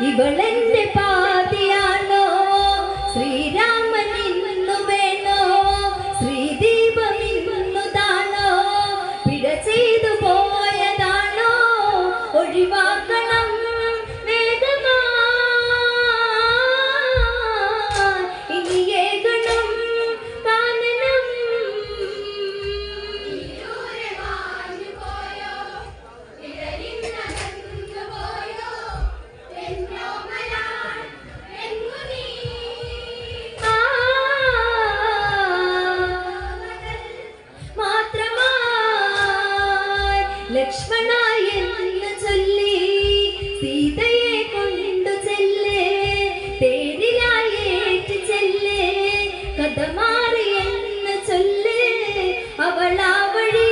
ഇവളെന്റെ പാതിയാണോ? ശ്രീരാമൻ ഇന്നു വേണോ? ശ്രീദീപം ഇന്നു താണോ പിഴ ചെയ്തു പോയതാണോ? ഒഴിവാക്കണം എന്ന് ചൊല്ലി സീതയെ കൊണ്ടു ചെല്ലേ തേരിലായി ഏറ്റു ചെല്ലേ കഥ മാറി ചൊല്ലേ അവൾ ആ വഴി